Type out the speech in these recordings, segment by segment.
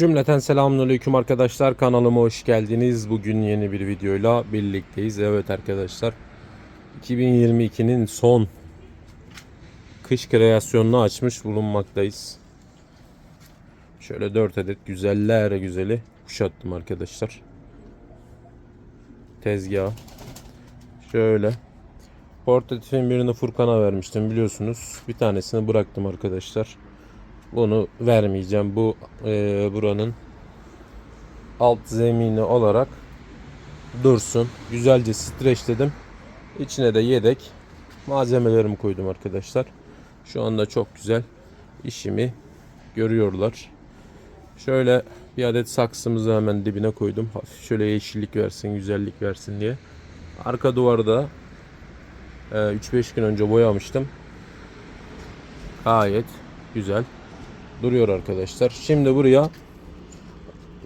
Cümleten selamünaleyküm arkadaşlar kanalıma hoş geldiniz. Bugün yeni bir videoyla birlikteyiz. Evet arkadaşlar 2022'nin son kış kreasyonunu açmış bulunmaktayız. Şöyle 4 adet güzeller güzeli kuşattım arkadaşlar. Tezgah. Şöyle. Portatifin birini Furkan'a vermiştim biliyorsunuz. Bir tanesini bıraktım arkadaşlar. Bunu vermeyeceğim. Bu e, buranın alt zemini olarak dursun. Güzelce streçledim. İçine de yedek malzemelerimi koydum arkadaşlar. Şu anda çok güzel işimi görüyorlar. Şöyle bir adet saksımızı hemen dibine koydum. Hafif şöyle yeşillik versin, güzellik versin diye. Arka duvarda e, 3-5 gün önce boyamıştım. Gayet güzel duruyor arkadaşlar. Şimdi buraya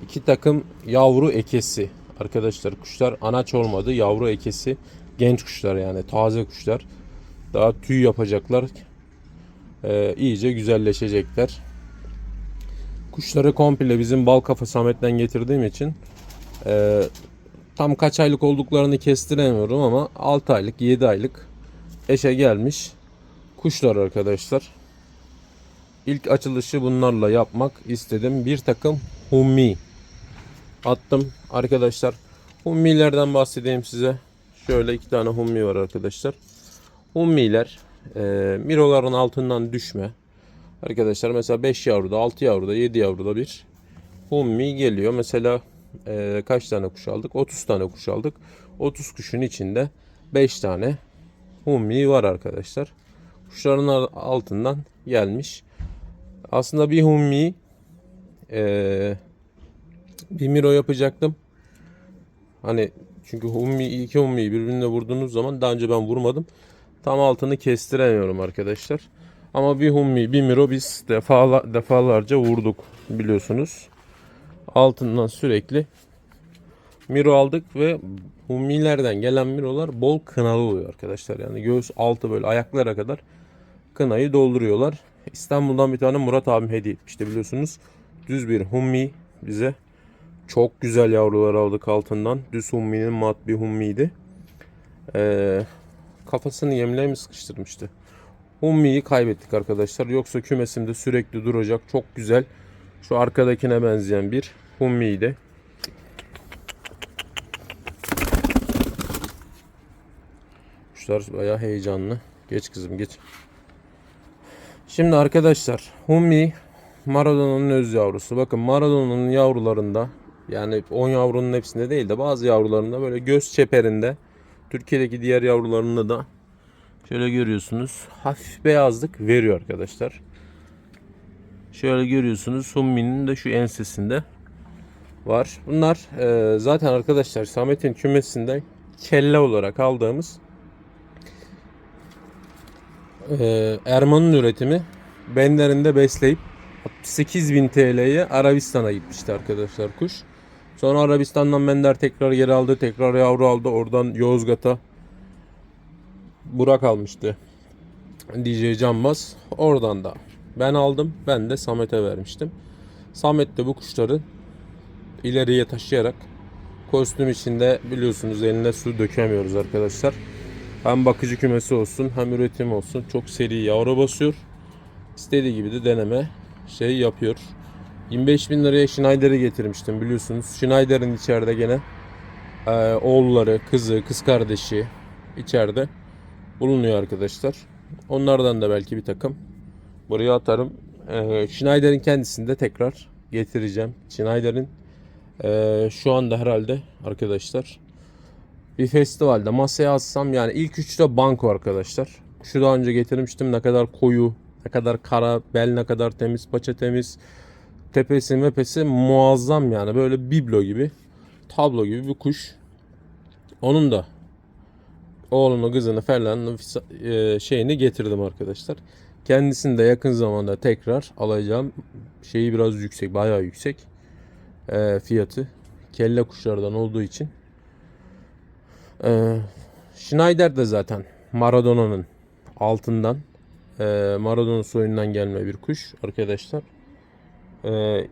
iki takım yavru ekesi. Arkadaşlar kuşlar anaç olmadı yavru ekesi. Genç kuşlar yani taze kuşlar. Daha tüy yapacaklar. Ee, iyice güzelleşecekler. Kuşları komple bizim bal kafa Samet'ten getirdiğim için e, tam kaç aylık olduklarını kestiremiyorum ama 6 aylık 7 aylık eşe gelmiş kuşlar arkadaşlar İlk açılışı bunlarla yapmak istedim. Bir takım hummi attım arkadaşlar. Hummilerden bahsedeyim size. Şöyle iki tane hummi var arkadaşlar. Hummiler e, miroların altından düşme. Arkadaşlar mesela 5 yavruda, 6 yavruda, 7 yavruda bir hummi geliyor. Mesela e, kaç tane kuş aldık? 30 tane kuş aldık. 30 kuşun içinde 5 tane hummi var arkadaşlar. Kuşların altından gelmiş. Aslında bir hummi eee bir miro yapacaktım. Hani çünkü hummi iki hummiyi birbirine vurduğunuz zaman daha önce ben vurmadım. Tam altını kestiremiyorum arkadaşlar. Ama bir hummi bir miro biz defala, defalarca vurduk biliyorsunuz. Altından sürekli miro aldık ve hummilerden gelen mirolar bol kınalı oluyor arkadaşlar. Yani göğüs altı böyle ayaklara kadar kınayı dolduruyorlar. İstanbul'dan bir tane Murat abim hediye etmişti biliyorsunuz. Düz bir hummi bize. Çok güzel yavrular aldık altından. Düz humminin mat bir hummiydi. Ee, kafasını yemleğe mi sıkıştırmıştı? Hummiyi kaybettik arkadaşlar. Yoksa kümesimde sürekli duracak çok güzel. Şu arkadakine benzeyen bir hummiydi. Kuşlar bayağı heyecanlı. Geç kızım geç. Şimdi arkadaşlar Hummi Maradona'nın öz yavrusu. Bakın Maradona'nın yavrularında yani 10 yavrunun hepsinde değil de bazı yavrularında böyle göz çeperinde Türkiye'deki diğer yavrularında da şöyle görüyorsunuz hafif beyazlık veriyor arkadaşlar. Şöyle görüyorsunuz Hummi'nin de şu ensesinde var. Bunlar e, zaten arkadaşlar Samet'in kümesinde kelle olarak aldığımız e, Erman'ın üretimi benlerinde besleyip 8000 TL'ye Arabistan'a gitmişti arkadaşlar kuş. Sonra Arabistan'dan Bender tekrar geri aldı. Tekrar yavru aldı. Oradan Yozgat'a Burak almıştı. DJ Canbaz. Oradan da ben aldım. Ben de Samet'e vermiştim. Samet de bu kuşları ileriye taşıyarak kostüm içinde biliyorsunuz eline su dökemiyoruz arkadaşlar. Hem bakıcı kümesi olsun hem üretim olsun. Çok seri yavru basıyor. İstediği gibi de deneme şey yapıyor. 25 bin liraya Schneider'i getirmiştim biliyorsunuz. Schneider'in içeride gene e, oğulları, kızı, kız kardeşi içeride bulunuyor arkadaşlar. Onlardan da belki bir takım buraya atarım. E, Schneider'in kendisini de tekrar getireceğim. Schneider'in e, şu anda herhalde arkadaşlar bir festivalde masaya atsam yani ilk üçte banko arkadaşlar. Şu daha önce getirmiştim ne kadar koyu, ne kadar kara, bel ne kadar temiz, paça temiz. Tepesi mepesi muazzam yani böyle biblo gibi, tablo gibi bir kuş. Onun da oğlunu, kızını falan e, şeyini getirdim arkadaşlar. Kendisini de yakın zamanda tekrar alacağım. Şeyi biraz yüksek, bayağı yüksek e, fiyatı. Kelle kuşlardan olduğu için. Ee, Schneider de zaten Maradona'nın altından e, Maradona soyundan gelme bir kuş arkadaşlar. Ee,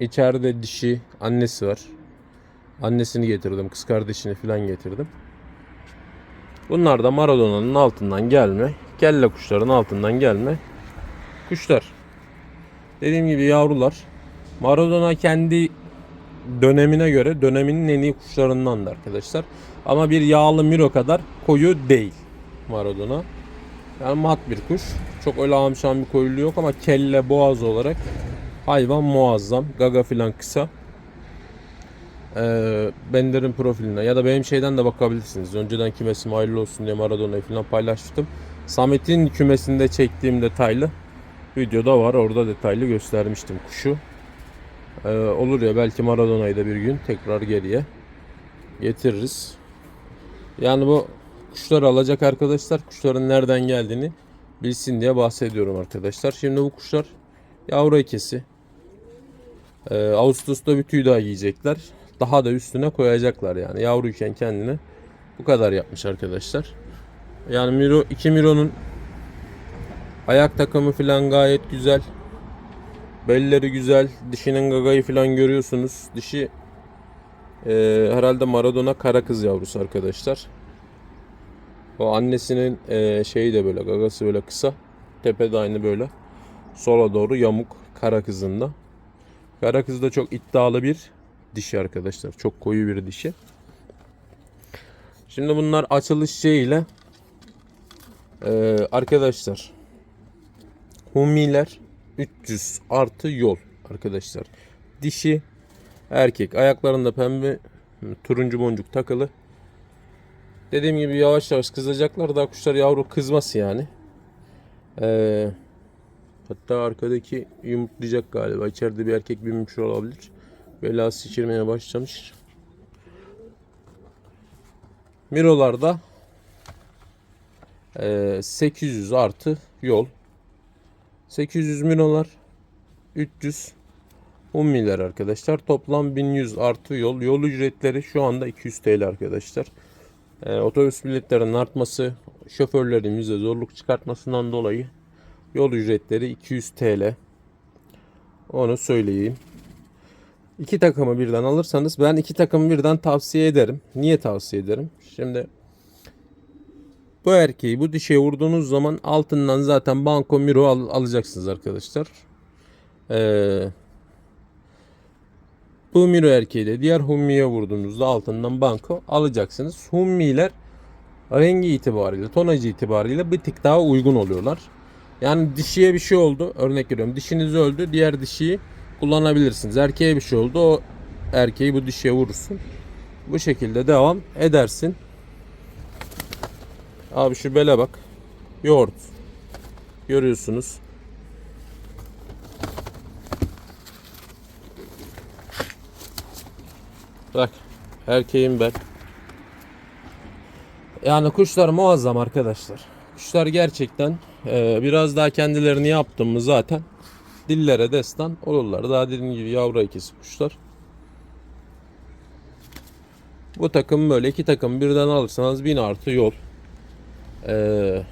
içeride dişi annesi var. Annesini getirdim. Kız kardeşini falan getirdim. Bunlar da Maradona'nın altından gelme. Kelle kuşların altından gelme. Kuşlar. Dediğim gibi yavrular. Maradona kendi dönemine göre döneminin en iyi kuşlarındandı arkadaşlar. Ama bir yağlı Miro kadar koyu değil Maradona. Yani mat bir kuş. Çok öyle amşan bir koyuluğu yok ama kelle boğaz olarak hayvan muazzam. Gaga filan kısa. Ee, Bender'in profiline ya da benim şeyden de bakabilirsiniz. Önceden kümesim hayırlı olsun diye Maradona'yı falan paylaşmıştım. Samet'in kümesinde çektiğim detaylı videoda var. Orada detaylı göstermiştim kuşu. Ee, olur ya belki Maradona'yı da bir gün tekrar geriye getiririz. Yani bu kuşları alacak arkadaşlar kuşların nereden geldiğini bilsin diye bahsediyorum arkadaşlar. Şimdi bu kuşlar yavru ekesi. Ee, Ağustos'ta bir tüy daha giyecekler. Daha da üstüne koyacaklar yani. Yavruyken kendini bu kadar yapmış arkadaşlar. Yani Miro 2 Miro'nun ayak takımı falan gayet güzel. Belleri güzel. Dişinin gagayı falan görüyorsunuz. Dişi e, herhalde Maradona kara kız yavrusu arkadaşlar. O annesinin e, şeyi de böyle gagası böyle kısa. Tepe de aynı böyle. Sola doğru yamuk kara kızında. Kara kız da çok iddialı bir dişi arkadaşlar. Çok koyu bir dişi. Şimdi bunlar açılış şeyiyle e, arkadaşlar Humiler 300 artı yol arkadaşlar. Dişi erkek ayaklarında pembe turuncu boncuk takılı. Dediğim gibi yavaş yavaş kızacaklar. Daha kuşlar yavru kızması yani. Ee, hatta arkadaki yumurtlayacak galiba. İçeride bir erkek binmiş olabilir. Belası şişirmeye başlamış. Mirolarda ee, 800 artı yol. 800 mirolar 300 ummiler arkadaşlar. Toplam 1100 artı yol. Yol ücretleri şu anda 200 TL arkadaşlar. Ee, otobüs biletlerinin artması, şoförlerin bize zorluk çıkartmasından dolayı yol ücretleri 200 TL. Onu söyleyeyim. İki takımı birden alırsanız ben iki takımı birden tavsiye ederim. Niye tavsiye ederim? Şimdi bu erkeği bu dişe vurduğunuz zaman altından zaten banko miro al- alacaksınız arkadaşlar. Ee, bu miro erkeği de diğer hummiye vurduğunuzda altından banko alacaksınız. Hummiler rengi itibariyle, tonajı itibariyle bir tık daha uygun oluyorlar. Yani dişiye bir şey oldu. Örnek veriyorum. Dişiniz öldü. Diğer dişiyi kullanabilirsiniz. Erkeğe bir şey oldu. O erkeği bu dişiye vurursun. Bu şekilde devam edersin. Abi şu bele bak. Yoğurt. Görüyorsunuz. Bak. Erkeğim ben. Yani kuşlar muazzam arkadaşlar. Kuşlar gerçekten e, biraz daha kendilerini yaptım mı zaten dillere destan olurlar. Daha dediğim gibi yavru ikisi kuşlar. Bu takım böyle iki takım birden alırsanız 1000 artı yol. Ee,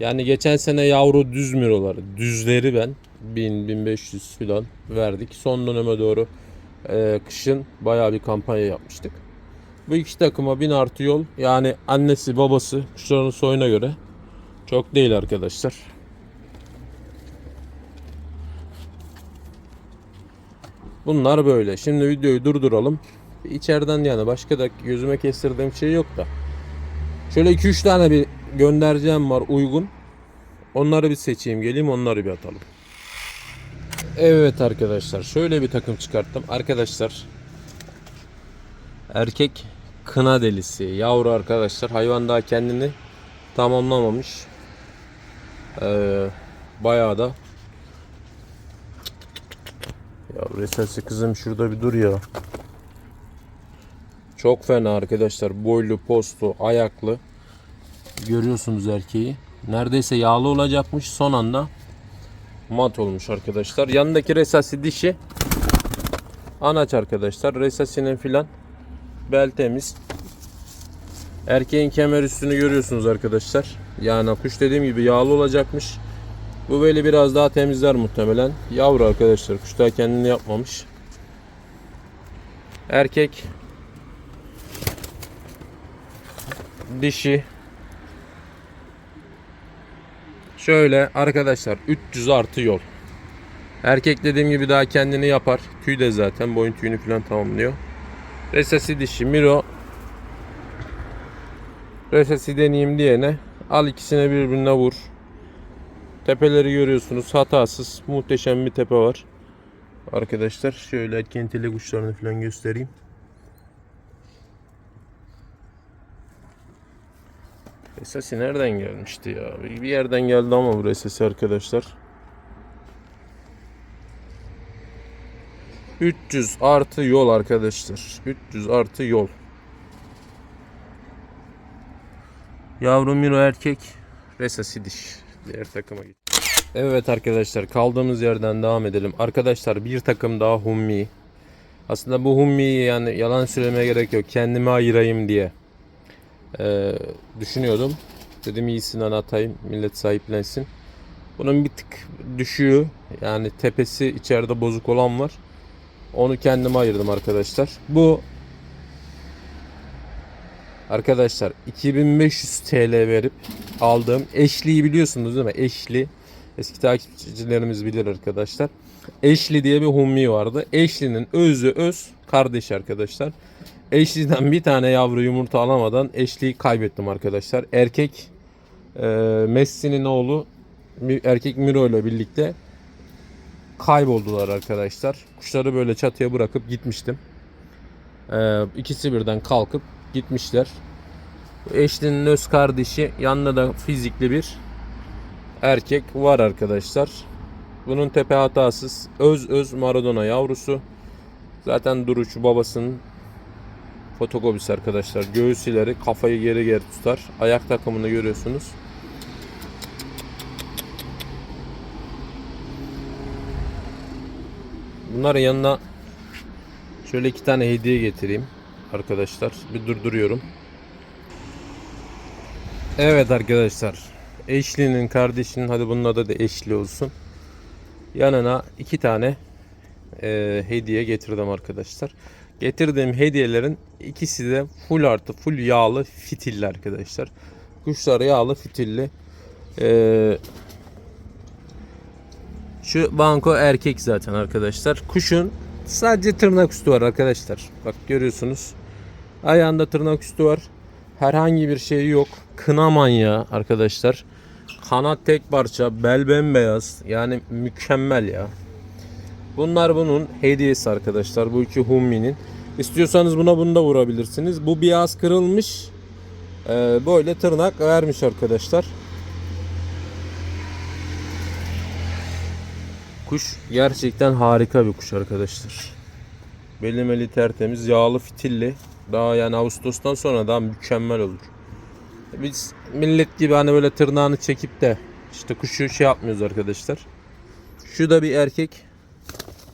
yani geçen sene yavru düz miroları, düzleri ben 1000 1500 falan verdik. Son döneme doğru e, kışın bayağı bir kampanya yapmıştık. Bu iki takıma 1000 artı yol yani annesi babası kuşların soyuna göre çok değil arkadaşlar. Bunlar böyle. Şimdi videoyu durduralım. İçeriden yani başka da gözüme kestirdiğim şey yok da. Şöyle 2-3 tane bir göndereceğim var uygun. Onları bir seçeyim geleyim onları bir atalım. Evet arkadaşlar şöyle bir takım çıkarttım. Arkadaşlar erkek kına delisi yavru arkadaşlar hayvan daha kendini tamamlamamış. Ee, bayağı da ya resesi kızım şurada bir dur ya. Çok fena arkadaşlar. Boylu, postu, ayaklı. Görüyorsunuz erkeği. Neredeyse yağlı olacakmış. Son anda mat olmuş arkadaşlar. Yanındaki resasi dişi. Anaç arkadaşlar. Resasinin filan bel temiz. Erkeğin kemer üstünü görüyorsunuz arkadaşlar. Yani kuş dediğim gibi yağlı olacakmış. Bu böyle biraz daha temizler muhtemelen. Yavru arkadaşlar. Kuş daha kendini yapmamış. Erkek. Dişi. Şöyle arkadaşlar 300 artı yol. Erkek dediğim gibi daha kendini yapar. Tüy de zaten boyun tüyünü falan tamamlıyor. Resesi dişi Miro. Resesi deneyeyim diyene al ikisine birbirine vur. Tepeleri görüyorsunuz hatasız muhteşem bir tepe var. Arkadaşlar şöyle erken tele kuşlarını falan göstereyim. Resesi nereden gelmişti ya? Bir yerden geldi ama bu resesi arkadaşlar. 300 artı yol arkadaşlar. 300 artı yol. Yavru Miro erkek. Resesi diş. Diğer takıma git. Evet arkadaşlar kaldığımız yerden devam edelim. Arkadaşlar bir takım daha Hummi. Aslında bu Hummi'yi yani yalan söylemeye gerek yok. Kendime ayırayım diye ee, düşünüyordum. Dedim iyisinden atayım millet sahiplensin. Bunun bir tık düşüğü yani tepesi içeride bozuk olan var. Onu kendime ayırdım arkadaşlar. Bu Arkadaşlar 2500 TL verip aldığım eşliği biliyorsunuz değil mi? Eşli. Eski takipçilerimiz bilir arkadaşlar. Eşli diye bir hummi vardı. Eşli'nin özü öz kardeş arkadaşlar. Eşli'den bir tane yavru yumurta alamadan eşliği kaybettim arkadaşlar. Erkek e, Messi'nin oğlu erkek Miro ile birlikte kayboldular arkadaşlar. Kuşları böyle çatıya bırakıp gitmiştim. Ee, ikisi birden kalkıp gitmişler. Eşlinin öz kardeşi yanında da fizikli bir erkek var arkadaşlar. Bunun tepe hatasız öz öz Maradona yavrusu. Zaten duruşu babasının fotokopisi arkadaşlar. Göğüs ileri kafayı geri geri tutar. Ayak takımını görüyorsunuz. Bunların yanına şöyle iki tane hediye getireyim arkadaşlar. Bir durduruyorum. Evet arkadaşlar. Eşli'nin kardeşinin hadi bunun adı da Eşli olsun. Yanına iki tane e, hediye getirdim arkadaşlar. Getirdiğim hediyelerin ikisi de full artı full yağlı fitilli arkadaşlar. Kuşlar yağlı fitilli. Eee şu banko erkek zaten arkadaşlar. Kuşun sadece tırnak üstü var arkadaşlar. Bak görüyorsunuz. Ayağında tırnak üstü var. Herhangi bir şey yok. Kına manyağı arkadaşlar. Kanat tek parça, bel bembeyaz. Yani mükemmel ya. Bunlar bunun hediyesi arkadaşlar. Bu iki Hummi'nin. İstiyorsanız buna bunu da vurabilirsiniz. Bu biraz kırılmış. Ee, böyle tırnak vermiş arkadaşlar. Kuş gerçekten harika bir kuş arkadaşlar. Belimeli tertemiz, yağlı fitilli. Daha yani Ağustos'tan sonra daha mükemmel olur. Biz millet gibi hani böyle tırnağını çekip de işte kuşu şey yapmıyoruz arkadaşlar. Şu da bir erkek.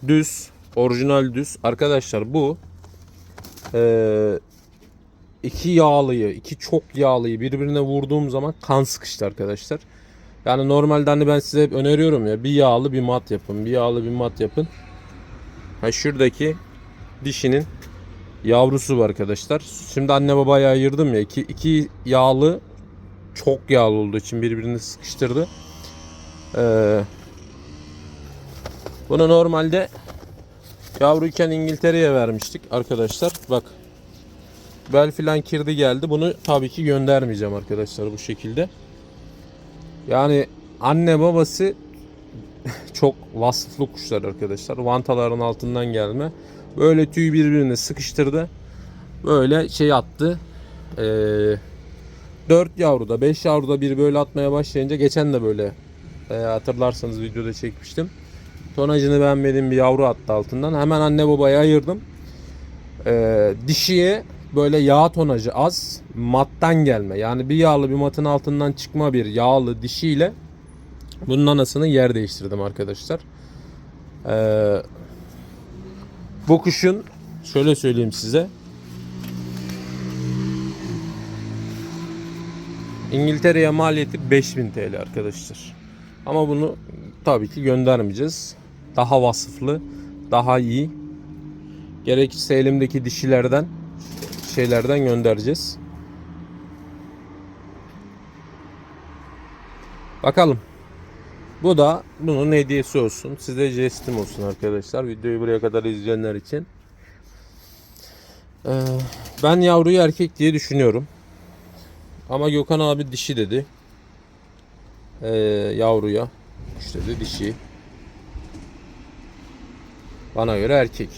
Düz. Orijinal düz. Arkadaşlar bu ee, iki yağlıyı, iki çok yağlıyı birbirine vurduğum zaman kan sıkıştı arkadaşlar. Yani normalde hani ben size hep öneriyorum ya bir yağlı bir mat yapın. Bir yağlı bir mat yapın. Ha şuradaki dişinin yavrusu var arkadaşlar. Şimdi anne babaya ayırdım ya. İki, iki yağlı çok yağlı olduğu için birbirini sıkıştırdı. Ee, bunu normalde yavruyken İngiltere'ye vermiştik arkadaşlar. Bak bel filan kirdi geldi. Bunu tabii ki göndermeyeceğim arkadaşlar bu şekilde. Yani anne babası çok vasıflı kuşlar arkadaşlar. Vantaların altından gelme. Böyle tüy birbirine sıkıştırdı. Böyle şey attı. Ee, 4 yavruda 5 yavruda bir böyle atmaya başlayınca geçen de böyle e, hatırlarsanız videoda çekmiştim. Tonajını beğenmediğim bir yavru attı altından. Hemen anne babaya ayırdım. Ee, dişiye böyle yağ tonajı az mattan gelme. Yani bir yağlı bir matın altından çıkma bir yağlı dişiyle bunun anasını yer değiştirdim arkadaşlar. Ee, bu kuşun şöyle söyleyeyim size. İngiltere'ye maliyeti 5000 TL arkadaşlar. Ama bunu tabii ki göndermeyeceğiz. Daha vasıflı, daha iyi. Gerekirse elimdeki dişilerden şeylerden göndereceğiz. Bakalım. Bu da bunun hediyesi olsun. Size jestim olsun arkadaşlar. Videoyu buraya kadar izleyenler için. Ee, ben yavruyu erkek diye düşünüyorum. Ama Gökhan abi dişi dedi. Ee, yavruya. İşte de dişi. Bana göre erkek.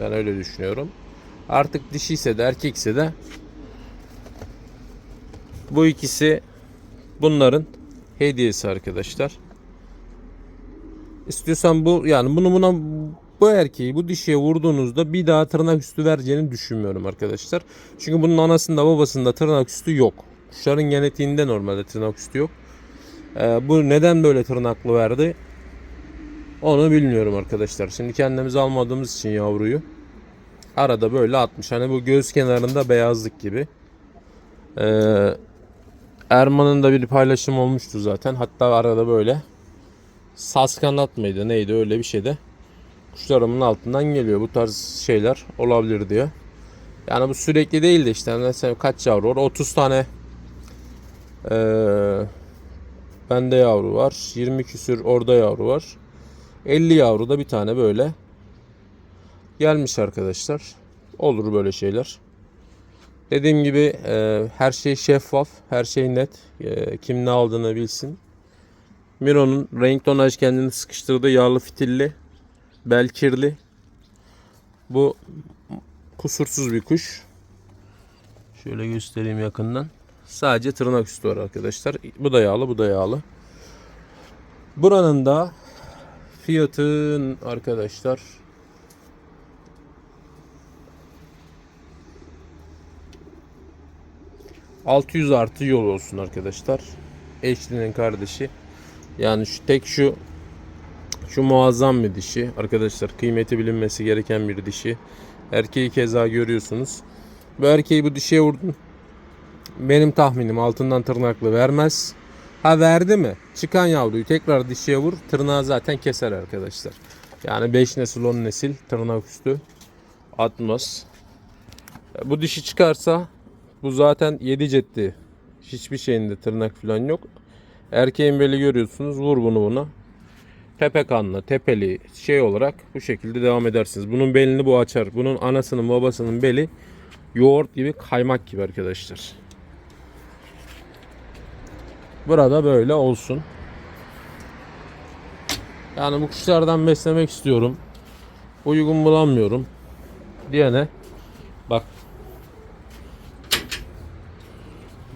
Ben öyle düşünüyorum. Artık dişiyse de erkekse de bu ikisi bunların hediyesi arkadaşlar. İstiyorsan bu yani bunu buna bu erkeği bu dişiye vurduğunuzda bir daha tırnak üstü vereceğini düşünmüyorum arkadaşlar. Çünkü bunun anasında babasında tırnak üstü yok. Kuşların genetiğinde normalde tırnak üstü yok. Ee, bu neden böyle tırnaklı verdi? Onu bilmiyorum arkadaşlar. Şimdi kendimiz almadığımız için yavruyu arada böyle atmış. Hani bu göz kenarında beyazlık gibi. Ee, Erman'ın da bir paylaşım olmuştu zaten. Hatta arada böyle saz kanat mıydı neydi öyle bir şey de kuşlarımın altından geliyor. Bu tarz şeyler olabilir diyor. Yani bu sürekli değil de işte mesela kaç yavru var? 30 tane ee, bende yavru var. 20 küsür orada yavru var. 50 yavru da bir tane böyle gelmiş arkadaşlar. Olur böyle şeyler. Dediğim gibi e, her şey şeffaf, her şey net. E, kim ne aldığını bilsin. Miro'nun renk tonaj kendini sıkıştırdığı yağlı fitilli, bel kirli. Bu kusursuz bir kuş. Şöyle göstereyim yakından. Sadece tırnak üstü var arkadaşlar. Bu da yağlı, bu da yağlı. Buranın da fiyatın arkadaşlar 600 artı yol olsun arkadaşlar. Eşli'nin kardeşi. Yani şu tek şu şu muazzam bir dişi. Arkadaşlar kıymeti bilinmesi gereken bir dişi. Erkeği keza görüyorsunuz. Bu erkeği bu dişiye vurdum. Benim tahminim altından tırnaklı vermez. Ha verdi mi? Çıkan yavruyu tekrar dişiye vur. Tırnağı zaten keser arkadaşlar. Yani 5 nesil 10 nesil tırnak üstü atmaz. Bu dişi çıkarsa bu zaten 7 cetti. Hiçbir şeyinde tırnak falan yok. Erkeğin beli görüyorsunuz. Vur bunu buna. Tepe kanlı, tepeli şey olarak bu şekilde devam edersiniz. Bunun belini bu açar. Bunun anasının babasının beli yoğurt gibi kaymak gibi arkadaşlar. Burada böyle olsun. Yani bu kuşlardan beslemek istiyorum. Uygun bulamıyorum. Diyene bak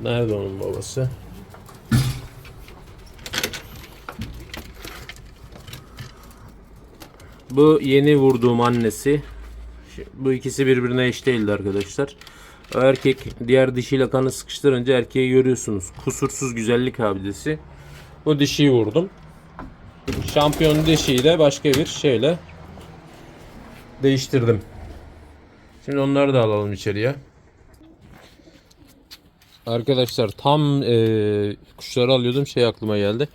Nerede onun babası? Bu yeni vurduğum annesi. Bu ikisi birbirine eş değildi arkadaşlar. Erkek diğer dişiyle kanı sıkıştırınca erkeği görüyorsunuz. Kusursuz güzellik abidesi. Bu dişiyi vurdum. Şampiyon dişiyi de başka bir şeyle değiştirdim. Şimdi onları da alalım içeriye. Arkadaşlar tam e, kuşları alıyordum şey aklıma geldi.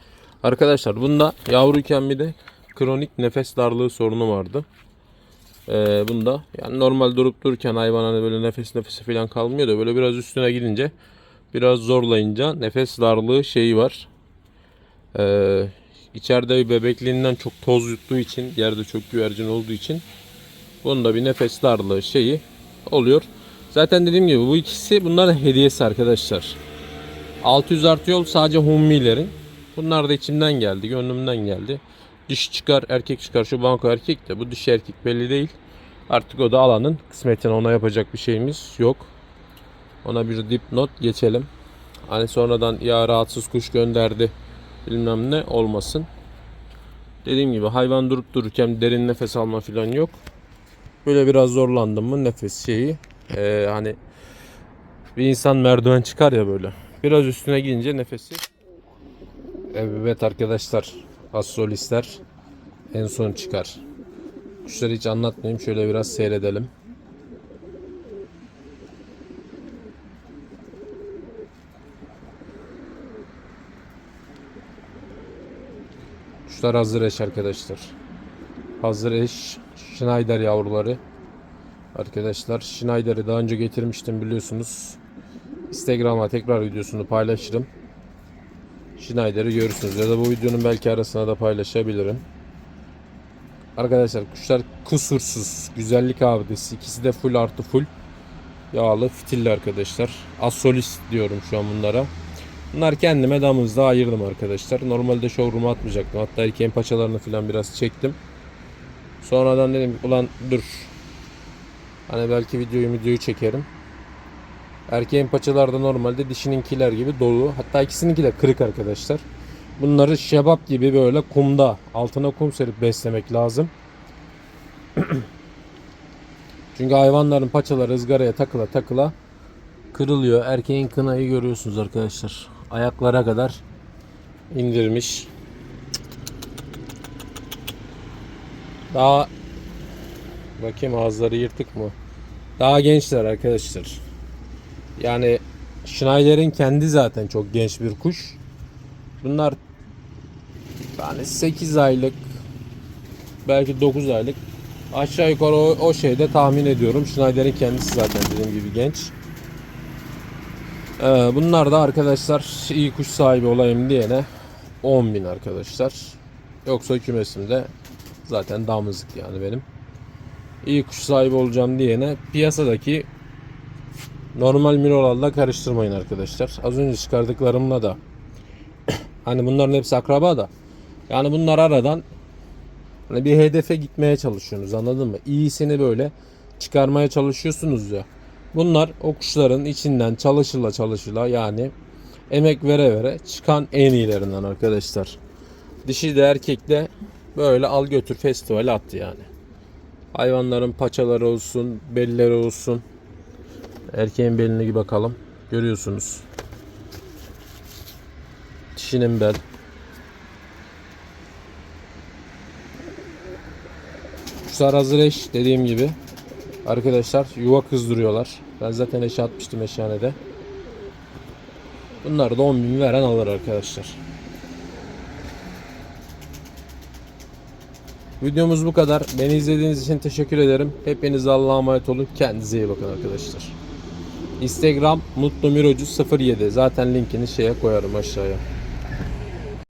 Arkadaşlar bunda yavruyken bir de kronik nefes darlığı sorunu vardı. E, bunda yani normal durup dururken hayvan hani böyle nefes nefesi falan kalmıyor da böyle biraz üstüne gidince biraz zorlayınca nefes darlığı şeyi var. E, içeride bebekliğinden çok toz yuttuğu için yerde çok güvercin olduğu için bunda bir nefes darlığı şeyi oluyor. Zaten dediğim gibi bu ikisi bunların hediyesi arkadaşlar. 600 artı yol sadece Hummi'lerin. Bunlar da içimden geldi, gönlümden geldi. Diş çıkar, erkek çıkar. Şu banko erkek de bu dişi erkek belli değil. Artık o da alanın kısmetine ona yapacak bir şeyimiz yok. Ona bir dipnot geçelim. Hani sonradan ya rahatsız kuş gönderdi bilmem ne olmasın. Dediğim gibi hayvan durup dururken derin nefes alma falan yok. Böyle biraz zorlandım mı nefes şeyi ee, hani bir insan merdiven çıkar ya böyle. Biraz üstüne gidince nefesi. Evet arkadaşlar. Assolistler en son çıkar. Kuşları hiç anlatmayayım. Şöyle biraz seyredelim. Kuşlar hazır eş arkadaşlar. Hazır eş Schneider yavruları. Arkadaşlar Schneider'i daha önce getirmiştim biliyorsunuz. Instagram'a tekrar videosunu paylaşırım. Schneider'i görürsünüz ya da bu videonun belki arasına da paylaşabilirim. Arkadaşlar kuşlar kusursuz. Güzellik abidesi. İkisi de full artı full. Yağlı fitilli arkadaşlar. Asolis diyorum şu an bunlara. Bunlar kendime damızda ayırdım arkadaşlar. Normalde showroom'a atmayacaktım. Hatta erkeğin paçalarını falan biraz çektim. Sonradan dedim ulan dur. Hani belki videoyu videoyu çekerim. Erkeğin paçalarda normalde dişininkiler gibi dolu. Hatta ikisininki de kırık arkadaşlar. Bunları şebap gibi böyle kumda altına kum serip beslemek lazım. Çünkü hayvanların paçaları ızgaraya takıla takıla kırılıyor. Erkeğin kınayı görüyorsunuz arkadaşlar. Ayaklara kadar indirmiş. Daha bakayım ağızları yırtık mı? Daha gençler arkadaşlar. Yani Schneider'in kendi zaten çok genç bir kuş. Bunlar yani 8 aylık belki 9 aylık aşağı yukarı o, o şeyde tahmin ediyorum. Schneider'in kendisi zaten dediğim gibi genç. Ee, bunlar da arkadaşlar iyi kuş sahibi olayım diyene 10.000 arkadaşlar. Yoksa kümesimde zaten damızlık yani benim. İyi kuş sahibi olacağım diyene piyasadaki normal mirolarla karıştırmayın arkadaşlar. Az önce çıkardıklarımla da hani bunların hepsi akraba da yani bunlar aradan hani bir hedefe gitmeye çalışıyorsunuz anladın mı? İyisini böyle çıkarmaya çalışıyorsunuz ya. Bunlar o kuşların içinden çalışıla çalışıla yani emek vere vere çıkan en iyilerinden arkadaşlar. Dişi de erkek de böyle al götür festivale attı yani. Hayvanların paçaları olsun, belleri olsun. Erkeğin beline bakalım. Görüyorsunuz. Dişinin bel. Kuşlar hazır dediğim gibi. Arkadaşlar yuva kızdırıyorlar. Ben zaten eşe atmıştım eşhanede. Bunları da 10 bin veren alır arkadaşlar. Videomuz bu kadar. Beni izlediğiniz için teşekkür ederim. Hepiniz Allah'a emanet olun. Kendinize iyi bakın arkadaşlar. Instagram mutlu mirocu 07. Zaten linkini şeye koyarım aşağıya.